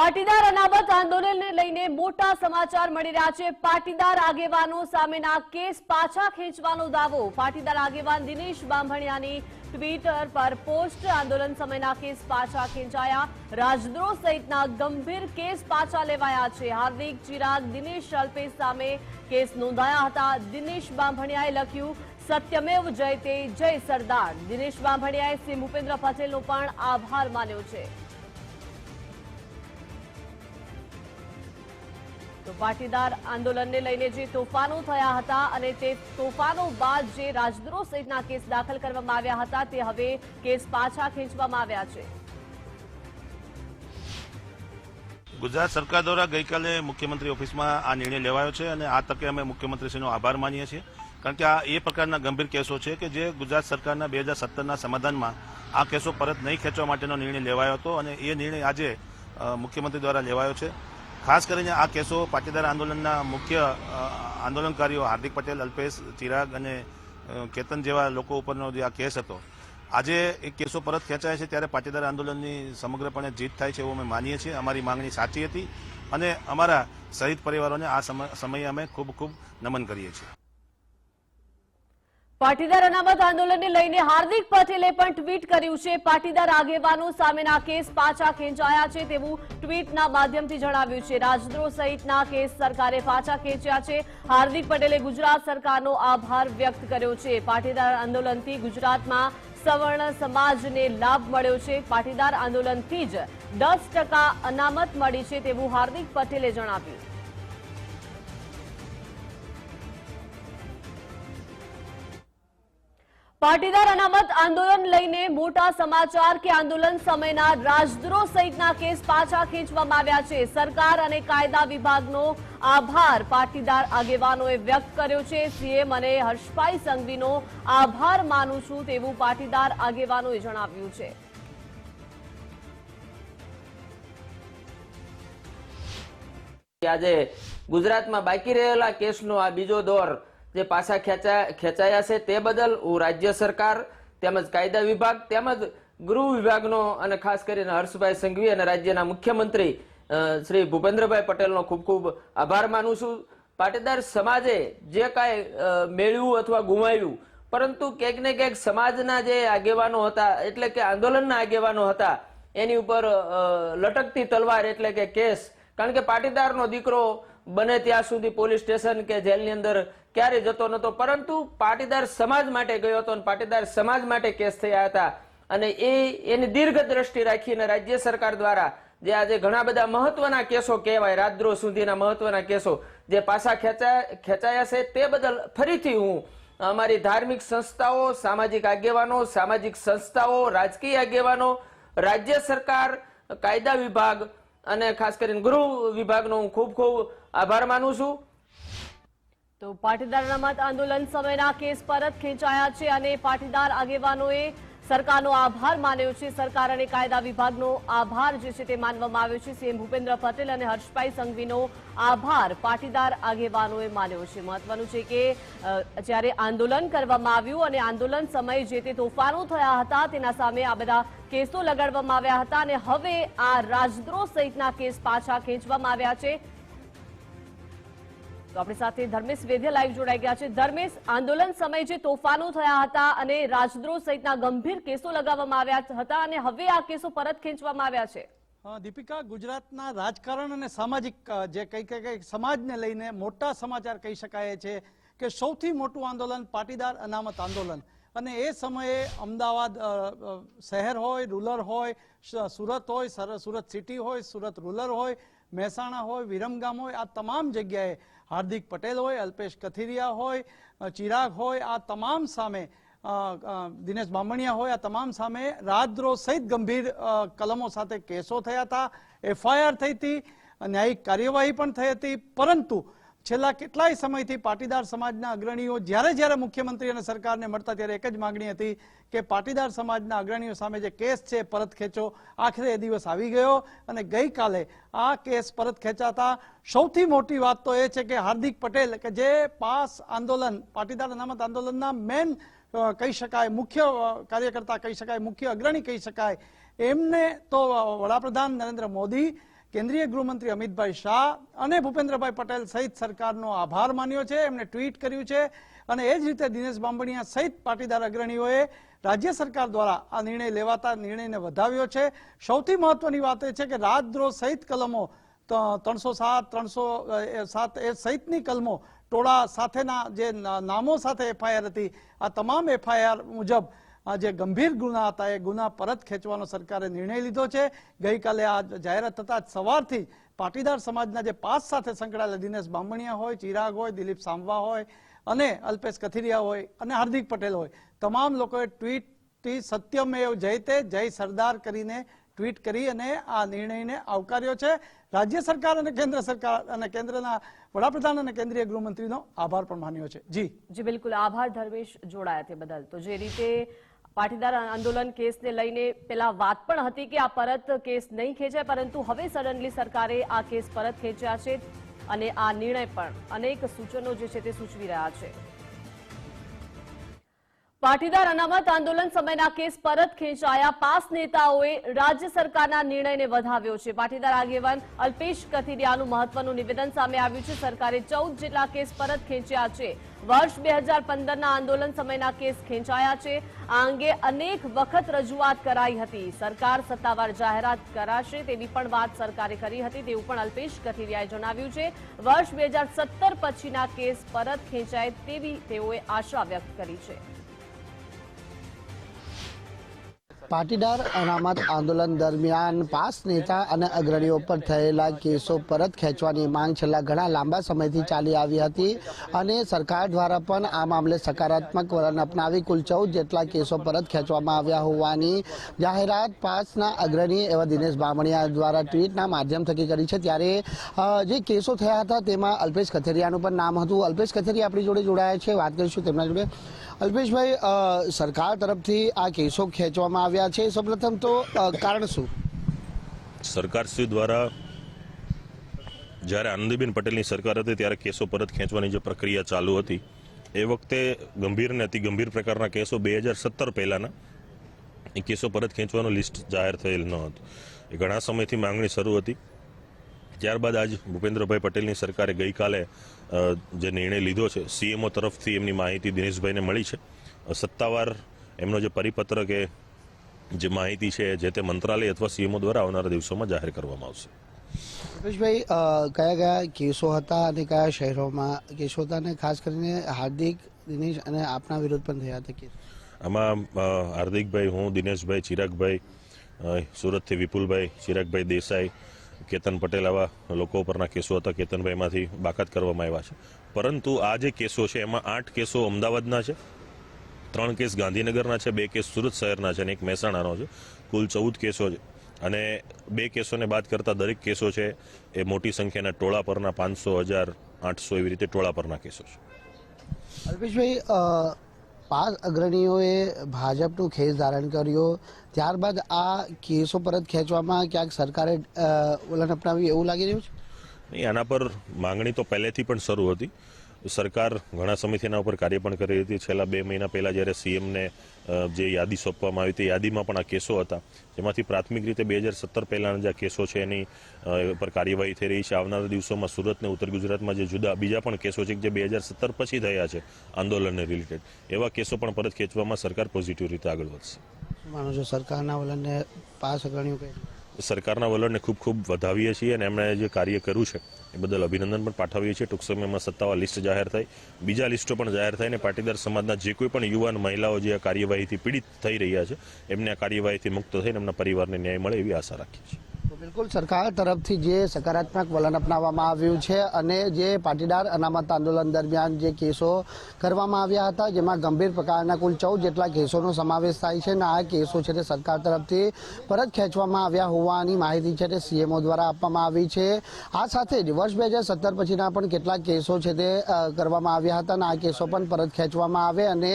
પાટીદાર અનામત આંદોલનને લઈને મોટા સમાચાર મળી રહ્યા છે. પાટીદાર આગેવાનો સામેના કેસ પાછા ખેંચવાનો દાવો. પાટીદાર આગેવાન દિનેશ બાંભણિયાની ટ્વિટર પર પોસ્ટ આંદોલન સમયના કેસ પાછા ખેંચાયા. રાજદ્રોહ સહિતના ગંભીર કેસ પાછા લેવાયા છે. હાર્દિક ચિરાગ, દિનેશ અલ્પેશ સામે કેસ નોંધાયા હતા. દિનેશ બાંભણિયાએ લખ્યું, સત્યમેવ જયતે જય સરદાર. દિનેશ બાંભણિયાએ શ્રી ભૂપેન્દ્ર પટેલનો પણ આભાર માન્યો છે. તો પાટીદાર આંદોલનને લઈને જે તોફાનો થયા હતા અને તે તોફાનો બાદ જે રાજદ્રોહ સહિતના કેસ દાખલ કરવામાં આવ્યા હતા, તે હવે કેસ પાછા ખેંચવામાં આવ્યા છે. ગુજરાત સરકાર દ્વારા ગઈકાલે મુખ્યમંત્રી ઓફિસમાં આ નિર્ણય લેવાયો છે અને આ તકે અમે મુખ્યમંત્રીશ્રીનો આભાર માનીએ છીએ. કારણ કે આ એ પ્રકારના ગંભીર કેસો છે કે જે ગુજરાત સરકારના બે હજાર સત્તરના સમાધાનમાં આ કેસો પરત નહીં ખેંચવા માટેનો નિર્ણય લેવાયો હતો અને એ નિર્ણય આજે મુખ્યમંત્રી દ્વારા લેવાયો છે. ખાસ કરીને આ કેસો પાટીદાર આંદોલનના મુખ્ય આંદોલનકારીઓ હાર્દિક પટેલ, અલ્પેશ ચિરાગ અને કેતન જેવા લોકો ઉપરનો જે આ કેસ હતો. આજે એ કેસો પરત ખેંચાય છે ત્યારે પાટીદાર આંદોલનની સમગ્રપણે જીત થાય છે એવું અમે માનીએ છીએ. અમારી માંગણી સાચી હતી અને અમારા શહીદ પરિવારોને આ સમ- સમયે અમે ખૂબ ખૂબ નમન કરીએ છીએ. પાટીદાર અનામત આંદોલનને લઈને હાર્દિક પટેલે પણ ટ્વીટ કર્યું છે. પાટીદાર આગેવાનો સામેના કેસ પાછા ખેંચાયા છે તેવું ટ્વીટના માધ્યમથી જણાવ્યું છે. રાજદ્રોહ સહિતના કેસ સરકારે પાછા ખેંચ્યા છે. હાર્દિક પટેલે ગુજરાત સરકારનો આભાર વ્યક્ત કર્યો છે. પાટીદાર આંદોલનથી ગુજરાતમાં સવર્ણ સમાજને લાભ મળ્યો છે. પાટીદાર આંદોલનથી જ દસ અનામત મળી છે તેવું હાર્દિક પટેલે જણાવ્યું. પાટીદાર અનામત આંદોલન લઈને મોટા સમાચાર કે આંદોલન સમયના રાજદ્રોહ સહિતના કેસ પાછા ખેંચવામાં આવ્યા છે. સરકાર અને કાયદા વિભાગનો આભાર પાટીદાર આગેવાનોએ વ્યક્ત કર્યો છે. સીએમ અને હર્ષભાઈ સંઘવીનો આભાર માનું છું તેવું પાટીદાર આગેવાનોએ જણાવ્યું છે. આજે ગુજરાતમાં બાકી રહેલા કેસનો આ બીજો દોર જે પાછા ખેંચા, ખેંચાયા છે તે બદલ હું રાજ્ય સરકાર તેમજ કાયદા વિભાગ તેમજ ગૃહ વિભાગનો અને ખાસ કરીને હર્ષભાઈ સંઘવી અને રાજ્યના મુખ્યમંત્રી શ્રી ભૂપેન્દ્રભાઈ પટેલનો ખૂબ ખૂબ આભાર માનું છું. પાટીદાર સમાજે જે કાંઈ મેળવ્યું અથવા ગુમાવ્યું, પરંતુ ક્યાંક ને ક્યાંક સમાજના જે આગેવાનો હતા, એટલે કે આંદોલનના આગેવાનો હતા, એની ઉપર લટકતી તલવાર એટલે કે કેસ. કારણ કે પાટીદારનો દીકરો બને ત્યાં સુધી પોલીસ સ્ટેશન કે જેલની અંદર ક્યારે જતો નહોતો પરંતુ પાટીદાર સમાજ માટે ગયો હતો અને પાટીદાર સમાજ માટે કેસ થયા હતા. અને એ, એની દીર્ઘ દ્રષ્ટિ રાખીને રાજ્ય સરકાર દ્વારા જે આજે ઘણા બધા મહત્વના કેસો કહેવાય રાજદ્રોહ સુધીના મહત્વના કેસો જે પાછા ખેંચાયા ખેંચાયા છે, તે બદલ ફરીથી હું અમારી ધાર્મિક સંસ્થાઓ, સામાજિક આગેવાનો, સામાજિક સંસ્થાઓ, રાજકીય આગેવાનો, રાજ્ય સરકાર, કાયદા વિભાગ અને ખાસ કરીને ગૃહ વિભાગનો હું ખૂબ ખૂબ આભાર માનું છું. તો પાટીદાર અનામત આંદોલન સમયના કેસ પરત ખેંચાયા છે અને પાટીદાર આગેવાનોએ સરકારનો આભાર માન્યો છે. સરકાર અને કાયદા વિભાગનો આભાર જે છે તે માનવામાં આવ્યો છે. સીએમ ભૂપેન્દ્ર પટેલ અને હર્ષભાઈ સંઘવીનો આભાર પાટીદાર આગેવાનોએ માન્યો છે. મહત્વનું છે કે જ્યારે આંદોલન કરવામાં આવ્યું અને આંદોલન સમયે જે તે તોફાનો થયા હતા તેના સામે આ બધા કેસો લગાડવામાં આવ્યા હતા અને હવે આ રાજદ્રોહ સહિતના કેસ પાછા ખેંચવામાં આવ્યા છે. તો આપણી સાથે ધર્મેશ વેદ્ય લાઈવ જોડાઈ ગયા છે. ધર્મેશ, આંદોલન સમયે જે તોફાનો થયા હતા અને રાજદ્રોહ સહિતના ગંભીર કેસો લગાવવામાં આવ્યા હતા અને હવે આ કેસો પરત ખેંચવામાં આવ્યા છે. દીપિકા, ગુજરાતના રાજકારણ અને સામાજિક જે કઈ કઈ કઈ સમાજને લઈને મોટા સમાચાર કહી શકાય છે કે સૌથી મોટું આંદોલન પાટીદાર અનામત આંદોલન. અને એ સમયે અમદાવાદ શહેર હોય, રૂરલ હોય સુરત હોય, સર- સુરત સિટી હોય, સુરત રૂરલ હોય, મહેસાણા હોય, વિરમગામ હોય, આ તમામ જગ્યાએ હાર્દિક પટેલ હોય, અલ્પેશ કથિરિયા હોય ચિરાગ હોય, આ તમામ સામે દિનેશ બામણિયા હોય, આ તમામ સામે રાજદ્રોહ સહિત ગંભીર કલમો સાથે કેસો થયા હતા. એફઆઈઆર થઈ હતી, ન્યાયિક કાર્યવાહી પણ થઈ હતી, પરંતુ છેલ્લા કેટલાય સમયથી પાટીદાર સમાજના અગ્રણીઓ જ્યારે જ્યારે મુખ્યમંત્રી અને સરકારને મળતા ત્યારે એક જ માગણી હતી કે પાટીદાર સમાજના અગ્રણીઓ સામે જે કેસ છે, પરત ખેંચો. આખરે એ દિવસ આવી ગયો અને ગઈકાલે આ કેસ પરત ખેંચાતા સૌથી મોટી વાત તો એ છે કે હાર્દિક પટેલ કે જે પાસ આંદોલન, પાટીદાર અનામત આંદોલનના મેન કહી શકાય, મુખ્ય કાર્યકર્તા કહી શકાય, મુખ્ય અગ્રણી કહી શકાય, એમને તો વડાપ્રધાન નરેન્દ્ર મોદી કેન્દ્રીય ગૃહમંત્રી અમિતભાઈ શાહ અને ભૂપેન્દ્રભાઈ પટેલ સહિત સરકારનો આભાર માન્યો છે. એમણે ટ્વીટ કર્યું છે અને એ જ રીતે દિનેશ બાંબણીયા સહિત પાટીદાર અગ્રણીઓએ રાજ્ય સરકાર દ્વારા આ નિર્ણય લેવાતા નિર્ણયને વધાવ્યો છે. સૌથી મહત્વની વાત એ છે કે રાજદ્રોહ સહિત કલમો ત્રણસો સાત ત્રણસો સાત, એ સહિતની કલમો ટોળા સાથેના જે નામો સાથે એફઆઈઆર હતી, આ તમામ એફઆઈઆર મુજબ આ જે ગંભીર ગુના હતા એ ગુના પરત ખેંચવાનો સરકારે નિર્ણય લીધો છે. ગઈકાલે આ જાહેરાત થતા સવારથી પાટીદાર સમાજના જે પાસ સાથે સંકળાયેલા દિનેશ બામણિયા હોય, ચિરાગ હોય, દિલીપ સાંભવા હોય અને અલ્પેશ કથિરિયા હોય અને હાર્દિક પટેલ હોય, તમામ લોકોએ ટ્વીટથી સત્યમેવ જયતે જય સરદાર કરીને ટ્વીટ કરી અને આ નિર્ણયને આવકાર્યો છે. રાજ્ય સરકાર અને કેન્દ્ર સરકાર અને કેન્દ્રના વડાપ્રધાન અને કેન્દ્રીય ગૃહમંત્રીનો આભાર પણ માન્યો છે. જી. જી, બિલકુલ. આભાર, ધર્મેશ જોડાયા તે બદલ. તો જે રીતે પાટીદાર આંદોલન કેસને લઈને પેલા વાત પણ હતી કે આ પરત કેસ નહીં ખેંચાય, પરંતુ હવે સડનલી સરકારે આ કેસ પરત ખેંચ્યા છે અને આ નિર્ણય પણ અનેક સૂચનો જે છે તે સૂચવી રહ્યા છે. પાટીદાર અનામત આંદોલન સમયના કેસ પરત ખેંચાયા પાસ નેતાઓએ રાજ્ય સરકારના નિર્ણયને વધાવ્યો છે. પાટીદાર આગેવાન અલ્પેશ કથિરિયાનું મહત્વનું નિવેદન સામે આવ્યું છે. સરકારે ચૌદ જેટલા કેસ પરત ખેંચ્યા છે. વર્ષ બે હજાર પંદરના આંદોલન સમયના કેસ ખેંચાયા છે. આ અંગે અનેક વખત રજૂઆત કરાઈ હતી. સરકાર સત્તાવાર જાહેરાત કરાશે તેવી પણ વાત સરકારે કરી હતી. તેવું પણ અલ્પેશ કથિરિયાએ જણાવ્યું છે. વર્ષ બે પછીના કેસ પરત ખેંચાય તેવી તેઓએ આશા વ્યક્ત કરી છે. પાટીદાર અનામત આંદોલન દરમિયાન પાસ નેતા અને અગ્રણીઓ પર થયેલા કેસો પરત ખેંચવાની માંગ છેલ્લા ઘણા લાંબા સમયથી ચાલી આવી હતી અને સરકાર દ્વારા પણ આ મામલે સકારાત્મક વલણ અપનાવી કુલ ચૌદ જેટલા કેસો પરત ખેંચવામાં આવ્યા હોવાની જાહેરાત પાસના અગ્રણી એવા દિનેશ બામણિયા દ્વારા ટ્વીટના માધ્યમ થકી કરી છે. ત્યારે જે કેસો થયા હતા તેમાં અલ્પેશ કથેરિયાનું પણ નામ હતું. અલ્પેશ કથેરિયા આપણી જોડે જોડાયા છે. વાત કરીશું તેમના જોડે. અલ્પેશભાઈ સરકાર તરફથી આ કેસો ખેંચવામાં આવ્યા છે. સૌપ્રથમ તો કારણ શું? સરકારશ્રી દ્વારા જ્યારે આનંદીબેન પટેલની સરકાર હતી, ત્યારે કેસો પરત ખેંચવાની જે પ્રક્રિયા ચાલુ હતી, એ વખતે ગંભીર અને અતિ ગંભીર પ્રકારના કેસો બે હજાર સત્તર પહેલાના, એ કેસો પરત ખેંચવાનું લિસ્ટ જાહેર થયેલ ન હતું. એ ઘણા સમયથી માંગણી શરૂ હતી. ત્યારબાદ આજ ભૂપેન્દ્રભાઈ પટેલની સરકારે ગઈકાલે જે નિર્ણય લીધો છે, સીએમઓ તરફથી એમની માહિતી દિનેશભાઈને મળી છે. સત્તાવાર એમનો જે પરિપત્ર કે જે માહિતી છે જે તે મંત્રાલય અથવા સીએમઓ દ્વારા આવનારા દિવસોમાં જાહેર કરવામાં આવશે. રમેશભાઈ કયા કયા કેસો હતા અને કયા શહેરોમાં? કેસો હતા અને ખાસ કરીને હાર્દિક દિનેશ અને આપના વિરોધ પણ થયા હતા કેસ. આમાં હાર્દિકભાઈ હું દિનેશભાઈ ચિરાગભાઈ સુરતથી વિપુલભાઈ ચિરાગભાઈ દેસાઈ કેતન પટેલ આવા લોકો પરના કેસો હતા. કેતનભાઈમાંથી બાકાત કરવામાં આવ્યા છે. પરંતુ આ જે કેસો છે એમાં આઠ કેસો અમદાવાદના છે. ત્રણ કેસ ગાંધીનગરના છે બે કેસ સુરત શહેરના છે અને એક મહેસાણાનો છે. કુલ ચૌદ કેસો છે. અને બે કેસોને બાદ કરતા દરેક કેસો છે એ મોટી સંખ્યાના ટોળા પરના પાંચસો હજાર આઠસો એવી રીતે ટોળા પરના કેસો છે. અલ્પેશભાઈ પાંચ અગ્રણીઓએ ભાજપનું ખેસ ધારણ કર્યો. ત્યારબાદ આ કેસો પરત ખેંચવામાં ક્યાંક સરકારે વલણ અપનાવ્યું એવું લાગી રહ્યું છે? નહીં આના પર માંગણી તો પહેલેથી પણ શરૂ હતી. સરકાર ઘણા સમયથી એના ઉપર કાર્ય પણ કરી હતી. છેલ્લા બે મહિના પહેલાં જ્યારે સીએમને જે યાદી સોંપવામાં આવી હતી યાદીમાં પણ આ કેસો હતા. જેમાંથી પ્રાથમિક રીતે બે હજાર સત્તર પહેલાંના જે કેસો છે, એની પર કાર્યવાહી થઈ રહી છે. આવનારા દિવસોમાં સુરત ને ઉત્તર ગુજરાતમાં જે જુદા, બીજા પણ કેસો છે કે જે બે હજાર સત્તર પછી થયા છે, આંદોલનને રિલેટેડ એવા કેસો પણ પરત ખેંચવામાં સરકાર પોઝિટિવ રીતે આગળ વધશે. માનો છો સરકારના વલણને પાસ કહે છે? સરકારના વલણને ખૂબ ખૂબ વધાવીએ છીએ અને એમણે જે કાર્ય કર્યું છે, એ બદલ અભિનંદન પણ પાઠવીએ છીએ. ટૂંક સમયમાં સત્તાવાર લિસ્ટ જાહેર થાય બીજા લિસ્ટો પણ જાહેર થાય અને પાટીદાર સમાજના જે કોઈ પણ યુવાન મહિલાઓ જે આ કાર્યવાહીથી પીડિત થઈ રહ્યા છે, એમને આ કાર્યવાહીથી મુક્ત થઈને એમના પરિવારને ન્યાય મળે એવી આશા રાખીએ છીએ. બિલકુલ સરકાર તરફથી જે સકારાત્મક વલણ અપનાવવામાં આવ્યું છે અને જે પાટીદાર અનામત આંદોલન દરમિયાન જે કેસો કરવામાં આવ્યા હતા, જેમાં ગંભીર પ્રકારના કુલ ચૌદ જેટલા કેસોનો સમાવેશ થાય છે અને આ કેસો છે તે સરકાર તરફથી પરત ખેંચવામાં આવ્યા હોવાની માહિતી છે તે સીએમઓ દ્વારા આપવામાં આવી છે. આ સાથે જ વર્ષ બે હજાર સત્તર પછીના પણ કેટલાક કેસો છે તે કરવામાં આવ્યા હતા અને આ કેસો પણ પરત ખેંચવામાં આવે અને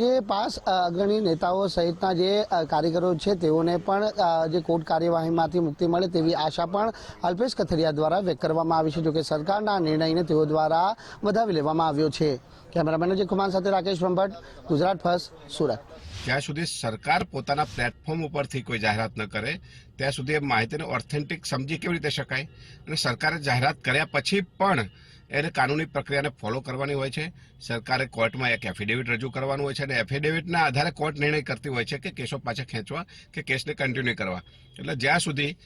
જે પાસ અગ્રણી નેતાઓ સહિતના જે કાર્યકરો છે તેઓને પણ જે કોર્ટ કાર્યવાહીમાંથી મુક્તિ ગતિ મળે તેવી આશા પણ અલ્પેશ કથરિયા દ્વારા વ્યક્ત કરવામાં આવી છે, જોકે સરકારના નિર્ણયને તેઓ દ્વારા વધાવી લેવામાં આવ્યો છે. કેમેરામેન અજય કુમાર સાથે રાકેશ બ્રહ્મભટ્ટ ગુજરાત ફર્સ્ટ, સુરત. જ્યાં સુધી સરકાર પોતાના પ્લેટફોર્મ ઉપરથી કોઈ જાહેરાત ન કરે, ત્યાં સુધી એ માહિતીને ઓથેન્ટિક સમજી કેવી રીતે શકાય? અને સરકારે જાહેરાત કર્યા પછી પણ એને કાનૂની પ્રક્રિયાને ફોલો કરવાની હોય છે. સરકારે કોર્ટમાં એક એફિડેવિટ રજૂ કરવાનું હોય છે અને એફિડેવિટના આધારે કોર્ટ નિર્ણય કરતી હોય છે કે કેસો પાછા ખેંચવા કે કેસને કન્ટિન્યુ કરવા. એટલે જ્યાં સુધી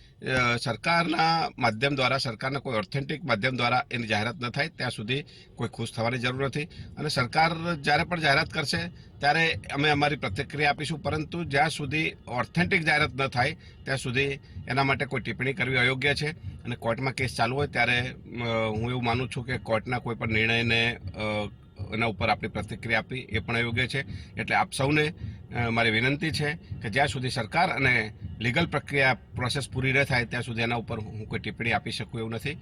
સરકારના માધ્યમ દ્વારા, સરકારના કોઈ ઓથેન્ટિક માધ્યમ દ્વારા એની જાહેરાત ન થાય, ત્યાં સુધી કોઈ ખુશ થવાની જરૂર નથી. અને સરકાર જ્યારે પણ જાહેરાત કરશે ત્યારે અમે અમારી પ્રતિક્રિયા આપીશું, પરંતુ જ્યાં સુધી ઓથેન્ટિક જાહેરાત ન થાય, ત્યાં સુધી એના માટે કોઈ ટિપ્પણી કરવી અયોગ્ય છે. અને કોર્ટમાં કેસ ચાલુ હોય ત્યારે હું એવું માનું છું કે કોર્ટના કોઈ પણ નિર્ણયને એના ઉપર આપણી પ્રતિક્રિયા આપી એ પણ અયોગ્ય છે. એટલે આપ સૌને મારી વિનંતી છે કે જ્યાં સુધી સરકાર અને લીગલ પ્રક્રિયા પ્રોસેસ પૂરી ન થાય, ત્યાં સુધી એના ઉપર હું કોઈ ટિપ્પણી આપી શકું એવું નથી.